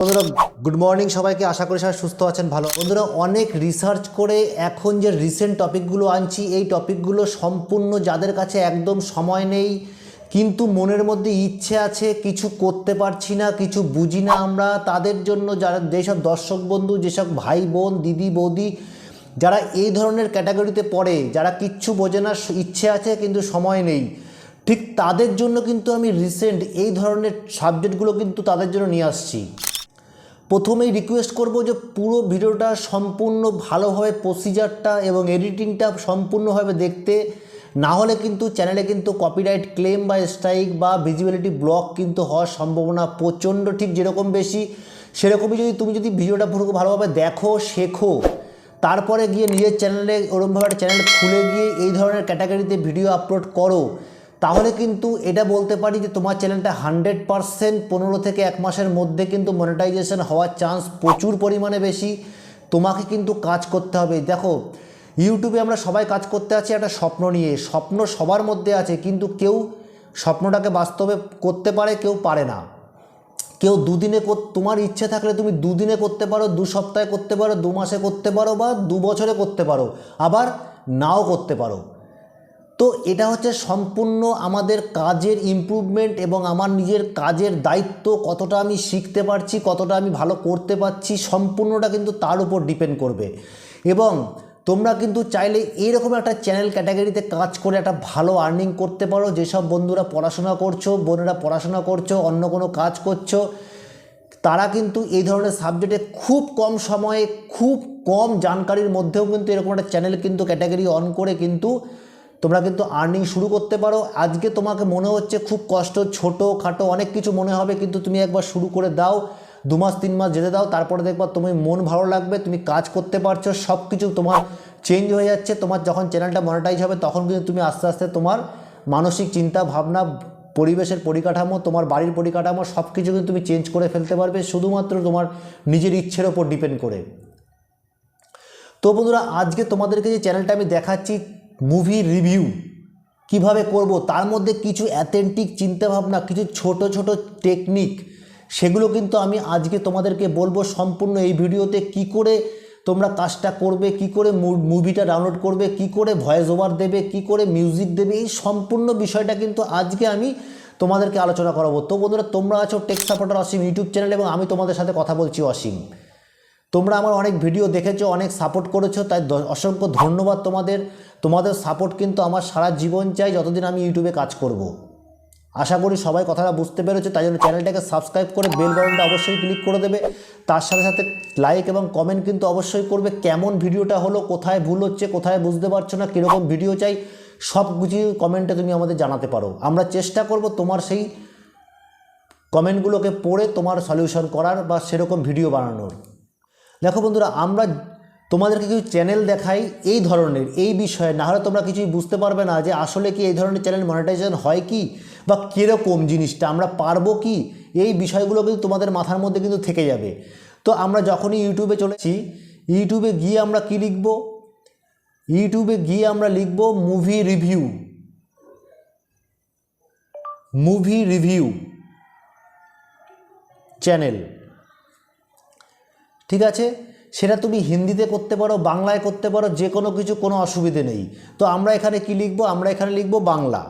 বন্ধুরা good morning সবাইকে। আশা করি সবাই সুস্থ আছেন, ভালো বন্ধুরা, অনেক রিসার্চ করে এখন যে রিসেন্ট টপিকগুলো আনছি, এই টপিকগুলো সম্পূর্ণ যাদের কাছে একদম সময় নেই, কিন্তু মনের মধ্যে ইচ্ছে আছে, কিছু করতে পারছি না, কিছু বুঝি না আমরা, তাদের জন্য যারা, যেসব দর্শক বন্ধু, যেসব ভাই বোন, দিদি, বৌদি, যারা এই ধরনের ক্যাটাগরিতে পড়ে, যারা কিচ্ছু বোঝে না ইচ্ছে আছে, কিন্তু সময় নেই, ঠিক তাদের জন্য কিন্তু আমি রিসেন্ট এই ধরনের সাবজেক্টগুলো কিন্তু তাদের জন্য নিয়ে আসছি। প্রথমেই রিকোয়েস্ট করব যে পুরো ভিডিওটা সম্পূর্ণ ভালোভাবে প্রসিজারটা এবং এডিটিংটা সম্পূর্ণভাবে দেখতে। না হলে কিন্তু চ্যানেলে কিন্তু কপিরাইট ক্লেম বা স্ট্রাইক বা ভিজিবিলিটি ব্লক কিন্তু হওয়ার সম্ভাবনা প্রচণ্ড। ঠিক যেরকম বেশি, সেরকমই যদি তুমি যদি ভিডিওটা পুরো ভালোভাবে দেখো, শেখো, তারপরে গিয়ে নিজের চ্যানেলে ওরমভাবে একটা চ্যানেল খুলে গিয়ে এই ধরনের ক্যাটাগরিতে ভিডিও আপলোড করো। তাহলে কিন্তু এটা বলতে পারি যে তোমার চ্যানেলটা হান্ড্রেড পারসেন্ট পনেরো থেকে এক মাসের মধ্যে কিন্তু মনিটাইজেশন হওয়ার চান্স প্রচুর পরিমাণে বেশি। তোমাকে কিন্তু কাজ করতে হবে। দেখো ইউটিউবে আমরা সবাই কাজ করতে আছি, একটা স্বপ্ন নিয়ে। স্বপ্ন সবার মধ্যে আছে, কিন্তু কেউ স্বপ্নটাকে বাস্তবে করতে পারে, কেউ পারে না। কেউ দুদিনে তোমার ইচ্ছে থাকলে তুমি দুদিনে করতে পারো, দু সপ্তাহে করতে পারো, দু মাসে করতে পারো বা দু বছরে করতে পারো। আবার নাও করতে পারো। তো এটা হচ্ছে সম্পূর্ণ আমাদের কাজের ইমপ্রুভমেন্ট এবং আমার নিজের কাজের দায়িত্ব, কতটা আমি শিখতে পারছি, কতটা আমি ভালো করতে পারছি, সম্পূর্ণটা কিন্তু তার উপর ডিপেন্ড করবে। এবং তোমরা কিন্তু চাইলে এরকম একটা চ্যানেল ক্যাটাগরিতে কাজ করে একটা ভালো আর্নিং করতে পারো। যেসব বন্ধুরা পড়াশোনা করছ, বোনেরা পড়াশোনা করছ, অন্য কোনো কাজ করছ, তারা কিন্তু এই ধরনের সাবজেক্টে খুব কম সময়ে, খুব কম জানকারির মধ্যেও কিন্তু এরকম একটা চ্যানেল কিন্তু ক্যাটাগরি অন করে কিন্তু তোমরা কিন্তু আর্নিং শুরু করতে পারো। আজকে তোমাকে মনে হচ্ছে খুব কষ্ট, ছোটো, খাটো, অনেক কিছু মনে হবে, কিন্তু তুমি একবার শুরু করে দাও। দু মাস, তিন মাস যেতে দাও, তারপরে দেখবা তুমি মন ভালো লাগবে, তুমি কাজ করতে পারছ সব কিছু তোমার চেঞ্জ হয়ে যাচ্ছে। তোমার যখন চ্যানেলটা মনিটাইজ হবে, তখন কিন্তু তুমি আস্তে আস্তে তোমার মানসিক চিন্তা, ভাবনা, পরিবেশের পরিকাঠামো, তোমার বাড়ির পরিকাঠামো সব কিছু কিন্তু তুমি চেঞ্জ করে ফেলতে পারবে, শুধুমাত্র তোমার নিজের ইচ্ছের ওপর ডিপেন্ড করে। তো বন্ধুরা, আজকে তোমাদেরকে যে চ্যানেলটা আমি দেখাচ্ছি মুভি রিভিউ কীভাবে করব, তার মধ্যে কিছু অ্যাথেন্টিক চিন্তাভাবনা, কিছু ছোট ছোট টেকনিক সেগুলো কিন্তু আমি আজকে তোমাদেরকে বলব সম্পূর্ণ এই ভিডিওতে কি করে তোমরা কাজটা করবে, কি করে মুভিটা ডাউনলোড করবে, কি করে ভয়েস ওভার দেবে, কি করে মিউজিক দেবে, এই সম্পূর্ণ বিষয়টা কিন্তু আজকে আমি তোমাদেরকে আলোচনা করাবো। তো বন্ধুরা, তোমরা আছো tech supporter Asim YouTube channel এবং আমি তোমাদের সাথে কথা বলছি অসীম তোমরা আমার অনেক ভিডিও দেখেছ, অনেক সাপোর্ট করেছ, তাই অসংখ্য ধন্যবাদ তোমাদের। তোমাদের সাপোর্ট কিন্তু আমার সারা জীবন চাই যতদিন আমি ইউটিউবে কাজ করব। আশা করি সবাই কথাটা বুঝতে পেরেছে, তাই জন্য চ্যানেলটাকে সাবস্ক্রাইব করে বেল বাটনটা অবশ্যই ক্লিক করে দেবে। তার সাথে সাথে লাইক এবং কমেন্ট কিন্তু অবশ্যই করবে, কেমন ভিডিওটা হলো, কোথায় ভুল হচ্ছে, কোথায় বুঝতে পারছ না, কীরকম ভিডিও চাই, সব কিছু কমেন্টে তুমি আমাদের জানাতে পারো। আমরা চেষ্টা করব তোমার সেই কমেন্টগুলোকে পড়ে তোমার সলিউশন করার বা সেরকম ভিডিও বানানোর। দেখো বন্ধুরা, আমরা তোমাদেরকে কিছু চ্যানেল দেখাই এই ধরনের, এই বিষয়ে। না হলে তোমরা কিছুই বুঝতে পারবে না যে আসলে কি এই ধরনের চ্যানেল মনিটাইজেশন হয় কি বা কীরকম জিনিসটা, আমরা পারব কি? এই বিষয়গুলো কিন্তু তোমাদের মাথার মধ্যে কিন্তু থেকে যাবে। তো আমরা যখনই ইউটিউবে চলেছি ইউটিউবে গিয়ে আমরা কি লিখব? ইউটিউবে গিয়ে আমরা লিখব movie review movie review channel ঠিক আছে? সেটা তুমি হিন্দিতে করতে পারো, বাংলায় করতে পারো, যে কোনো কিছু, কোনো অসুবিধে নেই। তো আমরা এখানে কি লিখব? আমরা এখানে লিখব বাংলা।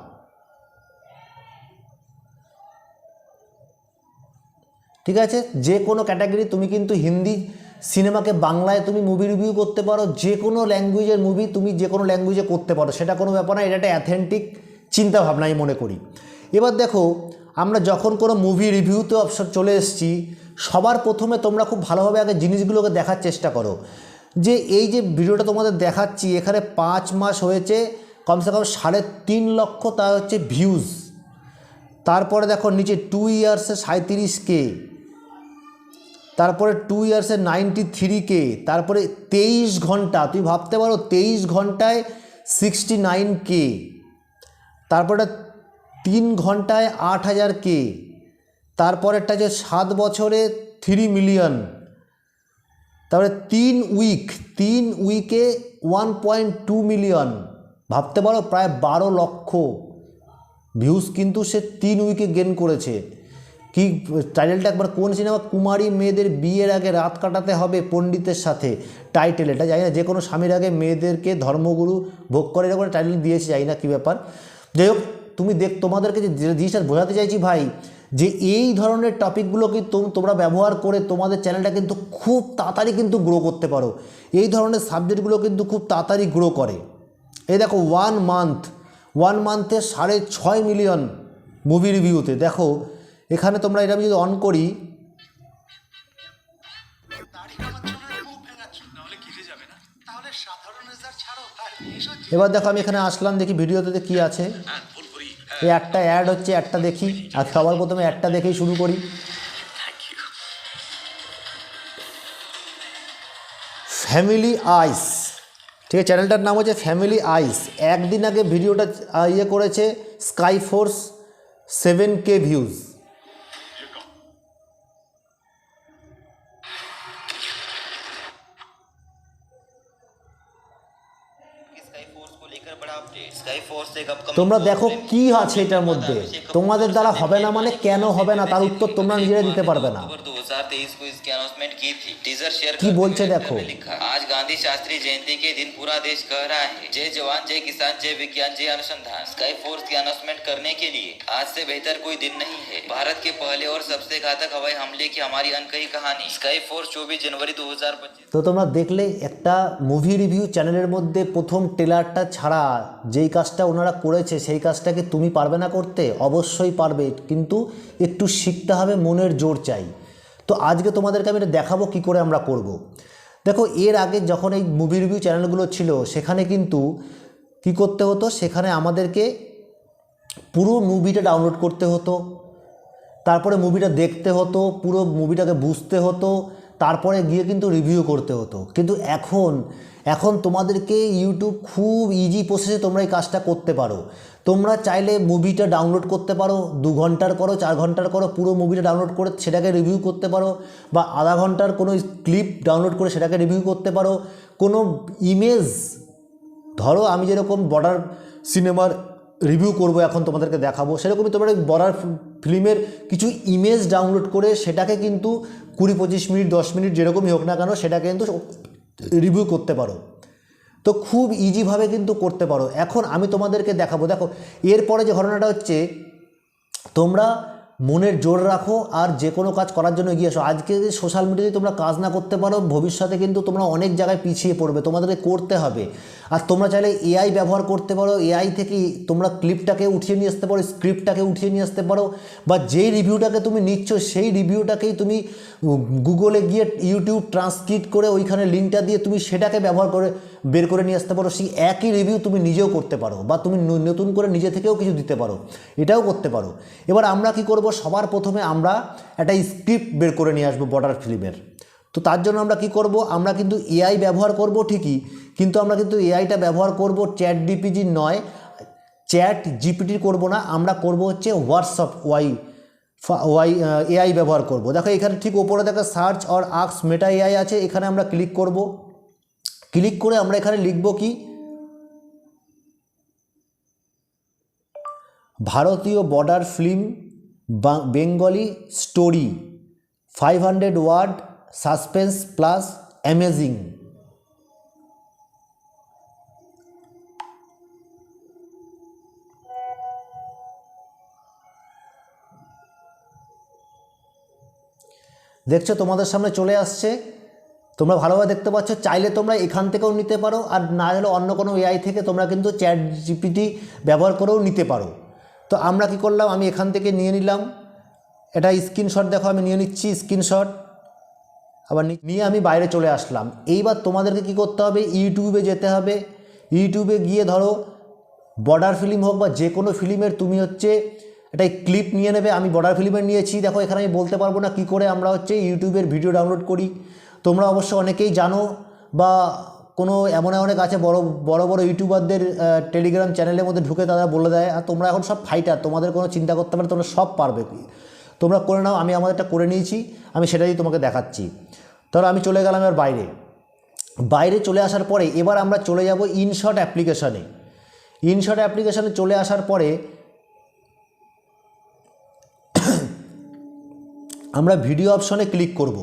ঠিক আছে? যে কোনো ক্যাটাগরি তুমি কিন্তু হিন্দি সিনেমাকে বাংলায় তুমি মুভি রিভিউ করতে পারো, যে কোনো ল্যাঙ্গুয়েজের মুভি তুমি যে কোনো ল্যাঙ্গুয়েজে করতে পারো, সেটা কোনো ব্যাপার না, এটা একটা অ্যাথেন্টিক চিন্তাভাবনা আমি মনে করি। এবার দেখো, আমরা যখন কোনো মুভি রিভিউতে অপশন চলে এসেছি সবার প্রথমে তোমরা খুব ভালোভাবে আগে জিনিসগুলোকে দেখার চেষ্টা করো। যে এই যে ভিডিওটা তোমাদের দেখাচ্ছি, এখানে পাঁচ মাস হয়েছে, কমসে কম সাড়ে তিন লক্ষ তা হচ্ছে ভিউজ তারপরে দেখো নিচে টু ইয়ার্সে সাঁত্রিশ কে, তারপরে টু ইয়ার্সে নাইনটি থ্রি কে, তারপরে তেইশ ঘণ্টা তুই ভাবতে পারো তেইশ ঘন্টায় সিক্সটি নাইন কে, তারপরে তিন ঘন্টায় আট হাজার কে তারপরেরটা যে সাত বছরে থ্রি মিলিয়ন তারপরে তিন উইক তিন উইকে ওয়ান পয়েন্ট টু মিলিয়ন ভাবতে পারো, প্রায় বারো লক্ষ। ভিউজ কিন্তু সে তিন উইকে গেন করেছে। কি টাইটেলটা একবার কোন সিনেমা কুমারী মেয়েদের বিয়ের আগে রাত কাটাতে হবে পণ্ডিতের সাথে। টাইটেল এটা জানি না, যে কোনো স্বামীর আগে মেয়েদেরকে ধর্মগুরু ভোগ করে এরকম টাইটেল দিয়েছে, জানি না কী ব্যাপার। যাই হোক, তুমি দেখ, তোমাদেরকে যে যে জিনিসটা বোঝাতে চাইছি ভাই যে এই ধরনের টপিকগুলো কিন্তু তোমরা ব্যবহার করে তোমাদের চ্যানেলটা কিন্তু খুব তাড়াতাড়ি কিন্তু গ্রো করতে পারো। এই ধরনের সাবজেক্টগুলো কিন্তু খুব তাড়াতাড়ি গ্রো করে। এই দেখো ওয়ান মান্থ ওয়ান মান্থে সাড়ে ছয় মিলিয়ন মুভি রিভিউতে দেখো, এখানে তোমরা এটা আমি যদি অন করি, এবার দেখো আমি এখানে আসলাম, দেখি ভিডিওতে কি আছে। এই একটা অ্যাড হচ্ছে, একটা দেখি। আর সবার প্রথমে একটা দেখেই শুরু করি। ফ্যামিলি আইস ঠিক আছে চ্যানেলটার নাম হচ্ছে ফ্যামিলি আইস একদিন আগে ভিডিওটা ইয়ে করেছে Sky Force seven K views তোমরা দেখো কি আছে এটার মধ্যে। তোমাদের দ্বারা হবে না মানে কেন হবে না তার উত্তর তোমরা নিজেরা দিতে পারবে না। কি বলছে দেখো? আজ গান্ধী শাস্ত্রী জয়ন্তী কে দিন পুরা দেশ কহ রা है। जय जवान जय किसान जय विज्ञान जय अनुसंधान। स्काई फोर्स की अनाउंसमेंट करने के लिए आज से बेहतर कोई दिन नहीं है। भारत के पहले और सबसे घातक हवाई हमले की हमारी अनकही कहानी। स्काई फोर्स चौबीस जनवरी তো তোমরা দেখলে একটা মুভি রিভিউ চ্যানেলের মধ্যে প্রথম ট্রেলারটা যেই কাজটা ওনারা করেছে, সেই কাজটাকে তুমি পারবে না করতে? অবশ্যই পারবে, কিন্তু একটু শিখতে হবে, মনের জোর চাই। তো আজকে তোমাদেরকে আমি এটা দেখাবো কী করে আমরা করব। দেখো, এর আগে যখন এই মুভি রিভিউ চ্যানেলগুলো ছিল, সেখানে কিন্তু কি করতে হতো? সেখানে আমাদেরকে পুরো মুভিটা ডাউনলোড করতে হতো, তারপরে মুভিটা দেখতে হতো, পুরো মুভিটাকে বুঝতে হতো, তারপরে গিয়ে কিন্তু রিভিউ করতে হতো। কিন্তু এখন এখন তোমাদেরকে ইউটিউব খুব ইজি প্রসেসে তোমরা এই কাজটা করতে পারো। তোমরা চাইলে মুভিটা ডাউনলোড করতে পারো, দু ঘণ্টার করো, চার ঘণ্টার করো, পুরো মুভিটা ডাউনলোড করে সেটাকে রিভিউ করতে পারো, বা আধা ঘণ্টার কোনো ক্লিপ ডাউনলোড করে সেটাকে রিভিউ করতে পারো। কোনো ইমেজ ধরো আমি যেরকম বর্ডার সিনেমার রিভিউ করব এখন তোমাদেরকে দেখাবো, সেরকমই তোমরা বর্ডার ফিল্মের কিছু ইমেজ ডাউনলোড করে সেটাকে কিন্তু কুড়ি পঁচিশ মিনিট, দশ মিনিট যেরকমই হোক না কেন, সেটাকে কিন্তু রিভিউ করতে পারো। তো খুব ইজিভাবে কিন্তু করতে পারো। এখন আমি তোমাদেরকে দেখাবো। দেখো, এরপরে যে ঘটনাটা হচ্ছে, তোমরা মনের জোর রাখো আর যে কোনো কাজ করার জন্য এগিয়ে আসো আজকে যদি সোশ্যাল মিডিয়াতে তোমরা কাজ না করতে পারো, ভবিষ্যতে কিন্তু তোমরা অনেক জায়গায় পিছিয়ে পড়বে। তোমাদেরকে করতে হবে। আর তোমরা চাইলে এআই ব্যবহার করতে পারো। এআই থেকে তোমরা ক্লিপটাকে উঠিয়ে নিয়ে আসতে পারো স্ক্রিপ্টটাকে উঠিয়ে নিয়ে আসতে পারো। বা যেই রিভিউটাকে তুমি নিচ্ছ, সেই রিভিউটাকেই তুমি গুগলে গিয়ে ইউটিউব ট্রান্সক্রিপ্ট করে ওইখানে লিঙ্কটা দিয়ে তুমি সেটাকে ব্যবহার করে বের করে নিয়ে আসতে পারো, সেই একই রিভিউ তুমি নিজেও করতে পারো বা তুমি নতুন করে নিজে থেকেও কিছু দিতে পারো, এটাও করতে পারো। এবার আমরা কি করব? সবার প্রথমে আমরা একটা স্ক্রিপ্ট বের করে নিয়ে আসব বর্ডার ফিল্মের তো তার জন্য আমরা কি করব? আমরা কিন্তু এআই ব্যবহার করব ঠিকই, কিন্তু আমরা কিন্তু এআইটা ব্যবহার করব চ্যাট ডিপিজি নয় চ্যাট জিপিটি করব না, আমরা করব হচ্ছে হোয়াটসঅ্যাপ ওয়াই ওয়াই এআই ব্যবহার করব। দেখো এখানে ঠিক ওপরে দেখা সার্চ অর আক্স মেটা এআই আছে, এখানে আমরা ক্লিক করব। ক্লিক করে আমরা এখানে লিখব কি? ভারতীয় border film Bengali story five hundred word suspense plus amazing. দেখছ তোমাদের সামনে চলে আসছে। তোমরা ভালোভাবে দেখতে পাচ্ছ, চাইলে তোমরা এখান থেকেও নিতে পারো, আর না হলে অন্য কোনো এআই থেকে তোমরা কিন্তু চ্যাট জিপিটি ব্যবহার করেও নিতে পারো। তো আমরা কি করলাম, আমি এখান থেকে নিয়ে নিলাম। এটা স্ক্রিনশট দেখো, আমি নিয়ে নিচ্ছি স্ক্রিনশট আবার নিয়ে আমি বাইরে চলে আসলাম। এইবার তোমাদেরকে কি করতে হবে ইউটিউবে যেতে হবে। ইউটিউবে গিয়ে ধরো বর্ডার ফিল্ম হোক বা যে কোনো ফিল্মের তুমি হচ্ছে একটা ক্লিপ নিয়ে নেবে। আমি বর্ডার ফিল্মের নিয়েছি। দেখো, এখানে আমি বলতে পারব না কি করে আমরা হচ্ছে ইউটিউবের ভিডিও ডাউনলোড করি। তোমরা অবশ্য অনেকেই জানো বা কোনো এমন অনেক আছে বড় বড় বড় ইউটিউবারদের টেলিগ্রাম চ্যানেলের মধ্যে ঢুকে তারা বলে দেয়, আর তোমরা এখন সব ফাইটার তোমাদের কোনো চিন্তা করতে পারে তোমরা সব পারবে। তোমরা করে নাও, আমি আমাদেরটা করে নিয়েছি, আমি সেটাই তোমাকে দেখাচ্ছি। ধরো আমি চলে গেলাম এবার বাইরে। বাইরে চলে আসার পরে এবার আমরা চলে যাব ইনশর্ট অ্যাপ্লিকেশানে ইনশর্ট অ্যাপ্লিকেশানে চলে আসার পরে আমরা ভিডিও অপশনে ক্লিক করব।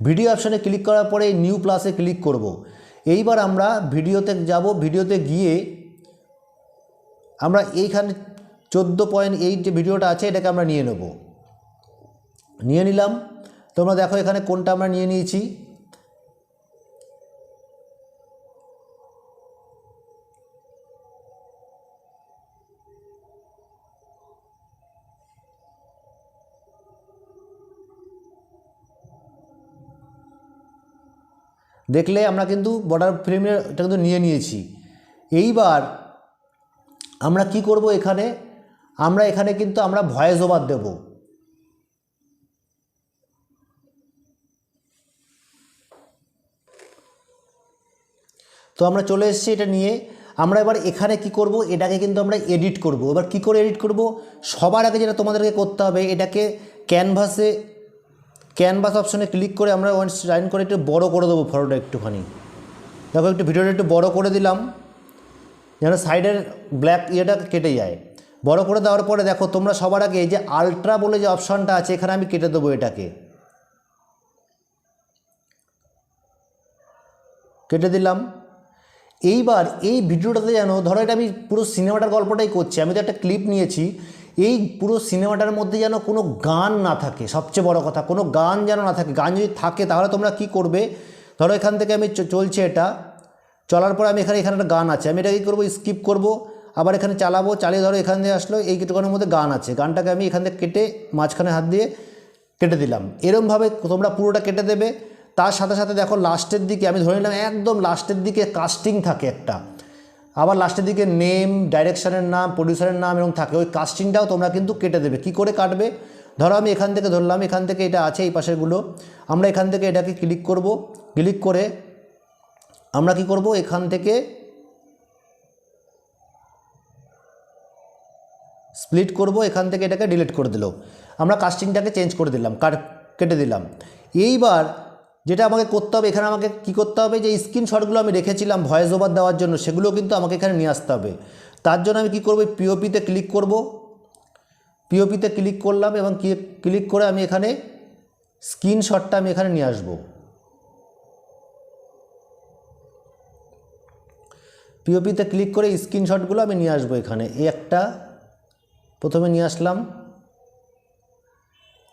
ভিডিও অপশানে ক্লিক করার পরে নিউ প্লাসে ক্লিক করব। এইবার আমরা ভিডিওতে যাব, ভিডিওতে গিয়ে আমরা এইখানে চোদ্দ পয়েন্ট এইট যে ভিডিওটা আছে, এটাকে আমরা নিয়ে নেব। নিয়ে নিলাম। তোমরা দেখো এখানে কোনটা আমরা নিয়ে নিয়েছি। দেখলে আমরা কিন্তু বর্ডার ফ্রেমের এটা কিন্তু নিয়ে নিয়েছি। এইবার আমরা কি করব এখানে? আমরা এখানে কিন্তু আমরা ভয়েস ওভার দেব। তো আমরা চলে এসেছি এটা নিয়ে। আমরা এবার এখানে কি করব? এটাকে কিন্তু আমরা এডিট করব। এবার কি করে এডিট করব? সবার আগে যেটা তোমাদেরকে করতে হবে, এটাকে ক্যানভাসে ক্যানভাস অপশনে ক্লিক করে আমরা ওয়ান লাইন করে একটু বড় করে দেবো ফটোটা একটুখানি। দেখো, একটু ভিডিওটা একটু বড় করে দিলাম, যেন সাইডের ব্ল্যাক ইয়েটা কেটে যায়। বড় করে দেওয়ার পরে দেখো, তোমরা সবার আগে যে আলট্রা বলে যে অপশানটা আছে, এখানে আমি কেটে দেবো এটাকে। কেটে দিলাম। এইবার এই ভিডিওটাতে যেন, ধরো এটা আমি পুরো সিনেমাটার গল্পটাই করছি, আমি তো একটা ক্লিপ নিয়েছি এই পুরো সিনেমাটার মধ্যে যেন কোনো গান না থাকে, সবচেয়ে বড় কথা, কোনো গান যেন না থাকে, গান যদি থাকে তাহলে তোমরা কি করবে? ধরো এখান থেকে আমি চলছে এটা, চলার পর আমি এখানে এখানে একটা গান আছে, আমি এটা কী করব? স্কিপ করব, আবার এখানে চালাবো, চালিয়ে ধরো এখান দিয়ে আসলো, এই কিছুক্ষণের মধ্যে গান আছে, গানটাকে আমি এখান থেকে কেটে মাঝখানে হাত দিয়ে কেটে দিলাম। এরমভাবে তোমরা পুরোটা কেটে দেবে, তার সাথে সাথে দেখো লাস্টের দিকে, আমি ধরে নিলাম একদম লাস্টের দিকে কাস্টিং থাকে একটা। আবার লাস্টের দিকে নেম ডাইরেকশনের নাম প্রডিউসারের নাম এরকম থাকে। ওই কাস্টিংটাও তোমরা কিন্তু কেটে দেবে। কি করে কাটবে? ধরো আমি এখান থেকে ধরলাম, এখান থেকে এটা আছে, এই পাশেরগুলো। আমরা এখান থেকে এটাকে ক্লিক করব। ক্লিক করে আমরা কি করব? এখান থেকে স্প্লিট করব, এখান থেকে এটাকে ডিলিট করে দিল। আমরা কাস্টিংটাকে চেঞ্জ করে দিলাম, কাট কেটে দিলাম। এইবার যেটা আমাকে করতে হবে, এখানে আমাকে কি করতে হবে, যে স্ক্রিনশটগুলো আমি রেখেছিলাম ভয়েস ওভার দেওয়ার জন্য সেগুলো কিন্তু আমাকে এখানে নিয়ে আসতে হবে। তার জন্য আমি কি করব পিওপিতে ক্লিক করব। পিওপিতে ক্লিক করলাম এবং ক্লিক করে আমি এখানে স্ক্রিনশটটা আমি এখানে নিয়ে আসব। পিওপিতে ক্লিক করে স্ক্রিনশটগুলো আমি নিয়ে আসব এখানে। এই একটা, প্রথমে নিয়ে আসলাম।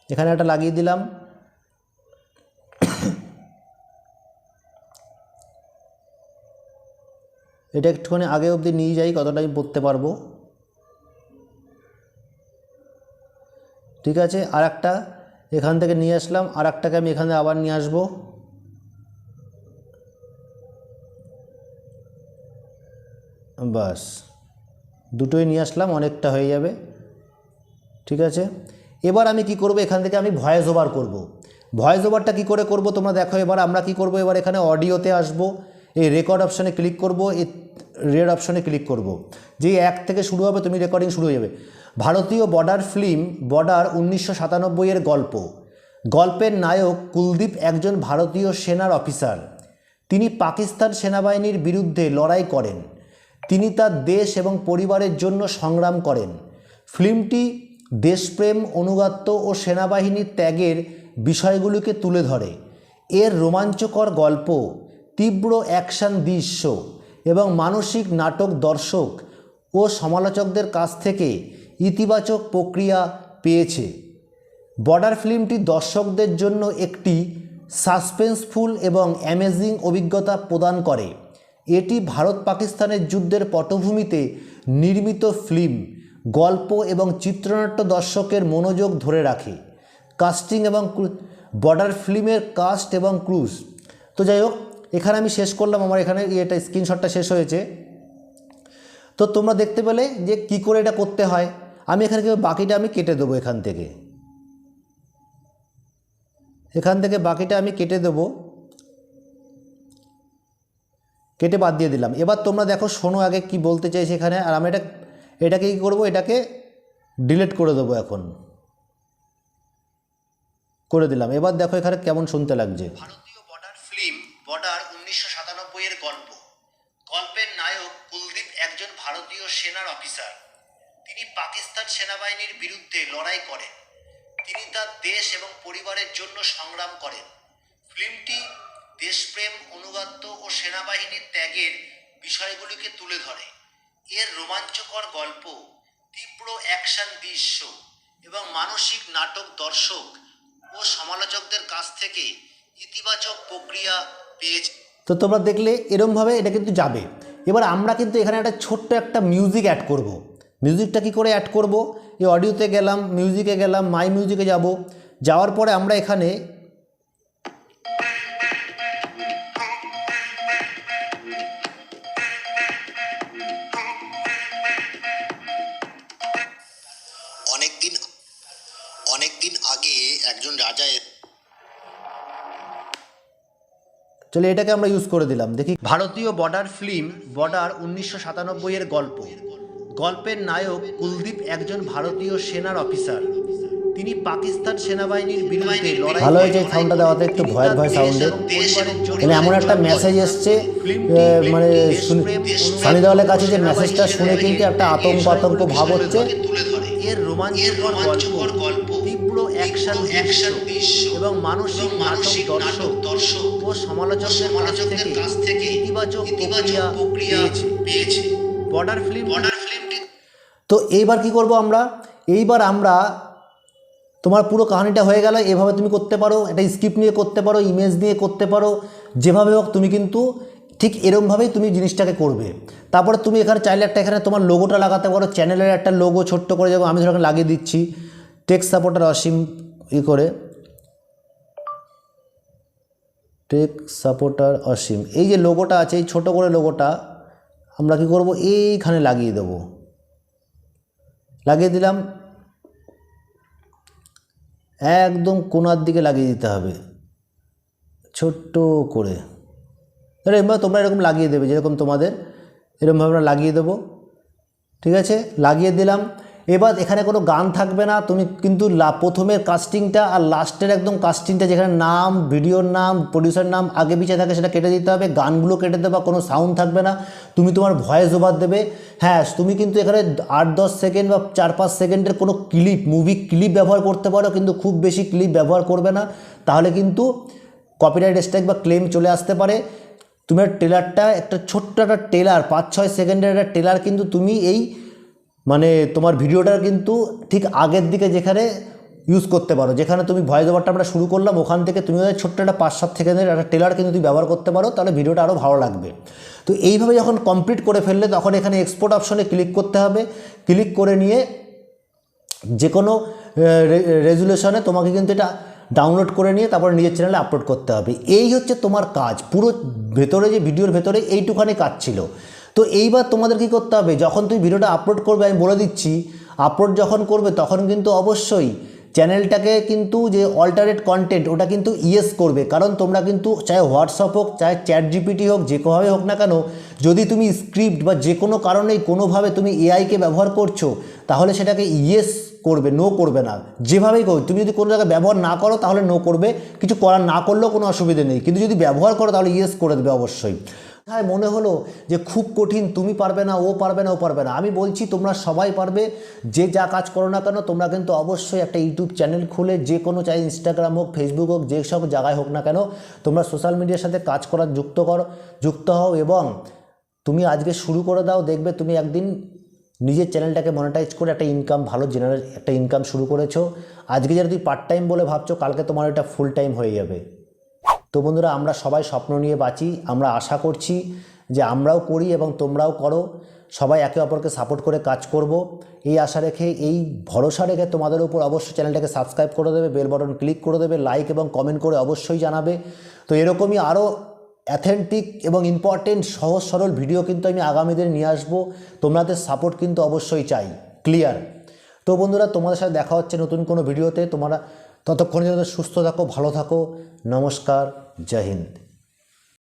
এখানে একটা লাগিয়ে দিলাম। এটা একটুখানি আগে অবধি নিয়ে যাই, কতটা আমি পড়তে পারব। ঠিক আছে আর একটা এখান থেকে নিয়ে আসলাম আর একটাকে আমি এখানে আবার নিয়ে আসব। বাস, দুটোই নিয়ে আসলাম, অনেকটা হয়ে যাবে। ঠিক আছে, এবার আমি কি করব, এখান থেকে আমি ভয়েস ওভার করব। ভয়েস ওভারটা কী করে করব, তোমরা দেখো, এবার আমরা কি করব, এবার এখানে অডিওতে আসব। এই রেকর্ড অপশানে ক্লিক করব, এই রেড অপশানে ক্লিক করব। যেই এক থেকে শুরু হবে, তুমি রেকর্ডিং শুরু হয়ে যাবে। ভারতীয় বর্ডার ফিল্ম বর্ডার উনিশশো সাতানব্বইয়ের গল্প। গল্পের নায়ক কুলদীপ একজন ভারতীয় সেনার অফিসার তিনি পাকিস্তান সেনাবাহিনীর বিরুদ্ধে লড়াই করেন। তিনি তার দেশ এবং পরিবারের জন্য সংগ্রাম করেন। ফিল্মটি দেশপ্রেম অনুগত্য ও সেনাবাহিনীর ত্যাগের বিষয়গুলিকে তুলে ধরে। এর রোমাঞ্চকর গল্প তীব্র অ্যাকশন দৃশ্য এবং মানসিক নাটক দর্শক ও সমালোচকদের কাছ থেকে ইতিবাচক প্রক্রিয়া পেয়েছে। বর্ডার ফিল্মটি দর্শকদের জন্য একটি সাসপেন্সফুল এবং অ্যামেজিং অভিজ্ঞতা প্রদান করে। এটি ভারত পাকিস্তানের যুদ্ধের পটভূমিতে নির্মিত ফিল্ম, গল্প এবং চিত্রনাট্য দর্শকের মনোযোগ ধরে রাখে। কাস্টিং এবং বর্ডার ফিল্মের কাস্ট এবং ক্রুজ। তো যাই হোক এখানে আমি শেষ করলাম, আমার এখানে এটা স্ক্রিনশটটা শেষ হয়েছে। তো তোমরা দেখতে পেলে যে কি করে এটা করতে হয়। আমি এখানে বাকিটা আমি কেটে দেবো এখান থেকে। এখান থেকে বাকিটা আমি কেটে দেবো। কেটে বাদ দিয়ে দিলাম। এবার তোমরা দেখো, শোনো আগে কি বলতে চাইছি এখানে। আর আমি এটা, এটাকে কী করব? এটাকে ডিলিট করে দেবো এখন। করে দিলাম। এবার দেখো এখানে কেমন শুনতে লাগছে। ভারতীয় বর্ডার ফিল্ম বর্ডার উনিশশো সাতানব্বইয়ের গল্প গল্পের নায়ক কুলদীপ একজন ভারতীয় সেনার অফিসার। তিনি পাকিস্তান সেনাবাহিনীর বিরুদ্ধে লড়াই করেন। তিনি তার দেশ এবং পরিবারের জন্য সংগ্রাম করেন। ফিল্মটি দেশপ্রেম, অনুগত্য ও সেনাবাহিনীর ত্যাগের বিষয়গুলিকে তুলে ধরে। এর রোমাঞ্চকর গল্প, তীব্র অ্যাকশন দৃশ্য এবং মানসিক নাটক দর্শক ও সমালোচকদের কাছ থেকে ইতিবাচক প্রক্রিয়া পেয়েছে। তো তোমরা দেখলে এরমভাবে এটা কিন্তু যাবে। এবার আমরা কিন্তু এখানে একটা ছোট্ট একটা মিউজিক অ্যাড করব। মিউজিকটা কি করে অ্যাড করব? এই অডিওতে গেলাম মিউজিকে গেলাম মাই মিউজিকে যাব। যাওয়ার পরে আমরা এখানে চলে এটাকে আমরা ইউজ করে দিলাম দেখি। ভারতীয় বর্ডার ফিল্ম বর্ডার উনিশশো সাতানব্বই এর গল্প। গল্পের নায়ক কুলদীপ একজন ভারতীয় সেনার অফিসার তিনি পাকিস্তান সেনাবাহিনীর বিরুদ্ধে লড়াই ভালো হয়েছে সাউন্ডটা দেওয়াতে একটু ভয়ের ভয় সাউন্ডে মানে এমন একটা মেসেজ এসছে মানে সানি দেওয়ালের কাছে যে মেসেজটা শুনে কিন্তু একটা আতঙ্ক আতঙ্ক ভাব হচ্ছে। এর রোমাঞ্চকর গল্প। দৃশ্য এবং মানসিক মানসিক দর্শক দর্শক ও সমালোচকদের সমালোচকদের কাছ থেকে ইতিবাচক ইতিবাচক প্রক্রিয়া পেয়েছে। বর্ডার ফিল্ম বর্ডার ফিল্মটি তো এইবার কি করব আমরা? এইবার আমরা তোমার পুরো কাহিনিটা হয়ে গেল এভাবে তুমি করতে পারো একটা স্ক্রিপ্ট নিয়ে করতে পারো ইমেজ নিয়ে করতে পারো যেভাবে হোক তুমি কিন্তু ঠিক এরমভাবেই তুমি জিনিসটাকে করবে। তারপরে তুমি এখানে চাইলে একটা এখানে তোমার লোগোটা লাগাতে পারো চ্যানেলের একটা লোগো ছোট্ট করে যাব আমি ধরো লাগিয়ে দিচ্ছি টেক্স সাপোর্টার অসীম ই করে টেক সাপোর্টার অসীম এই যে লোগোটা আছে, এই ছোটো করে লোগোটা আমরা কি করব? এইখানে লাগিয়ে দেবো। লাগিয়ে দিলাম। একদম কোনার দিকে লাগিয়ে দিতে হবে। ছোট্ট করে। এরকম তোমরা এরকম লাগিয়ে দেবে, যেরকম তোমাদের। এরকমভাবে আমরা লাগিয়ে দেবো। ঠিক আছে? লাগিয়ে দিলাম। এবার এখানে কোনো গান থাকবে না। তুমি কিন্তু প্রথমের কাস্টিংটা আর লাস্টের একদম কাস্টিংটা যেখানে নাম ভিডিওর নাম প্রডিউসার নাম আগে পিছিয়ে থাকে সেটা কেটে দিতে হবে। গানগুলো কেটে দেবা কোনো সাউন্ড থাকবে না। তুমি তোমার ভয়েস ওভার দেবে। হ্যাঁ তুমি কিন্তু এখানে আট, দশ সেকেন্ড বা চার, পাঁচ সেকেন্ডের কোনো ক্লিপ মুভি ক্লিপ ব্যবহার করতে পারো, কিন্তু খুব বেশি ক্লিপ ব্যবহার করবে না। তাহলে কিন্তু কপিরাইট স্ট্রাইক বা ক্লেম চলে আসতে পারে। তোমার টেলারটা একটা ছোট্ট একটা টেলার পাঁচ, ছয় সেকেন্ডের একটা টেলার কিন্তু তুমি এই মানে তোমার ভিডিওটা কিন্তু ঠিক আগের দিকে যেখানে ইউজ করতে পারো, যেখানে তুমি ভয়েস ওভারটা আমরা শুরু করলাম, ওখান থেকে তুমি ছোট্ট একটা পাঁচ সাত সেকেন্ডের একটা টেলার কিন্তু তুমি ব্যবহার করতে পারো, তাহলে ভিডিওটা আরও ভালো লাগবে। তো এইভাবে যখন কমপ্লিট করে ফেললে তখন এখানে এক্সপোর্ট অপশনে ক্লিক করতে হবে ক্লিক করে নিয়ে যে কোনো রেজুলেশনে তোমাকে কিন্তু এটা ডাউনলোড করে নিয়ে তারপরে নিজের চ্যানেলে আপলোড করতে হবে। এই হচ্ছে তোমার কাজ, পুরো ভেতরে যে ভিডিওর ভেতরে এইটুখানি কাজ ছিল। তো এইবার তোমাদের কি করতে হবে? যখন তুমি ভিডিওটা আপলোড করবে, আমি বলে দিচ্ছি আপলোড যখন করবে, তখন কিন্তু অবশ্যই চ্যানেলটাকে কিন্তু যে অল্টারেট কন্টেন্ট ওটা কিন্তু ইয়েস করবে। কারণ তোমরা কিন্তু চাहे হোয়াটসঅ্যাপ হোক চাहे চ্যাট জিপিটি হোক, যে কোনোভাবে হোক না কেন, যদি তুমি স্ক্রিপ্ট বা যে কোনো কারণেই কোনোভাবে তুমি এআইকে ব্যবহার করছ, তাহলে সেটাকে ইয়েস করবে নো করবে না। যেভাবেই করো, তুমি যদি কোনো জায়গায় ব্যবহার না করো, তাহলে নো করবে। কিছু করার না করলেও কোনো অসুবিধে নেই। কিন্তু যদি ব্যবহার করো, তাহলে ইয়েস করে দেবে অবশ্যই। হ্যাঁ মনে হলো যে খুব কঠিন, তুমি পারবে না, ও পারবে না, ও পারবে না। আমি বলছি, তোমরা সবাই পারবে, যে যা কাজ করো না কেন, তোমরা কিন্তু অবশ্যই একটা ইউটিউব চ্যানেল খুলে, যে কোনো চাই ইনস্টাগ্রাম হোক ফেসবুক হোক, যে সব জায়গায় হোক না কেন, তোমরা সোশ্যাল মিডিয়ার সাথে কাজ করার যুক্ত করো, যুক্ত হও এবং তুমি আজকে শুরু করে দাও, দেখবে তুমি একদিন নিজের চ্যানেলটাকে মনিটাইজ করে একটা ইনকাম ভালো জেনারেল একটা ইনকাম শুরু করেছ। আজকে যেটা তুই পার্ট টাইম বলে ভাবছ, কালকে তোমার এটা ফুল টাইম হয়ে যাবে। তো বন্ধুরা, আমরা সবাই স্বপ্ন নিয়ে বাঁচি, আমরা আশা করছি যে আমরাও করি এবং তোমরাও করো। সবাই একে অপরকে সাপোর্ট করে কাজ করব। এই আশা রেখে, এই ভরসা রেখে তোমাদের উপর অবশ্যই চ্যানেলটাকে সাবস্ক্রাইব করে দেবে বেল বাটন ক্লিক করে দেবে লাইক এবং কমেন্ট করে অবশ্যই জানাবে। তো এরকমই আরও অ্যাথেন্টিক এবং ইম্পর্টেন্ট সহজ, সরল ভিডিও কিন্তু আমি আগামী দিনে নিয়ে আসব। তোমাদের সাপোর্ট কিন্তু অবশ্যই চাই। ক্লিয়ার তো বন্ধুরা, তোমাদের সাথে দেখা হচ্ছে নতুন কোনো ভিডিওতে তোমরা ততক্ষণ যেন সুস্থ থাকো ভালো থাকো। নমস্কার জয় হিন্দ।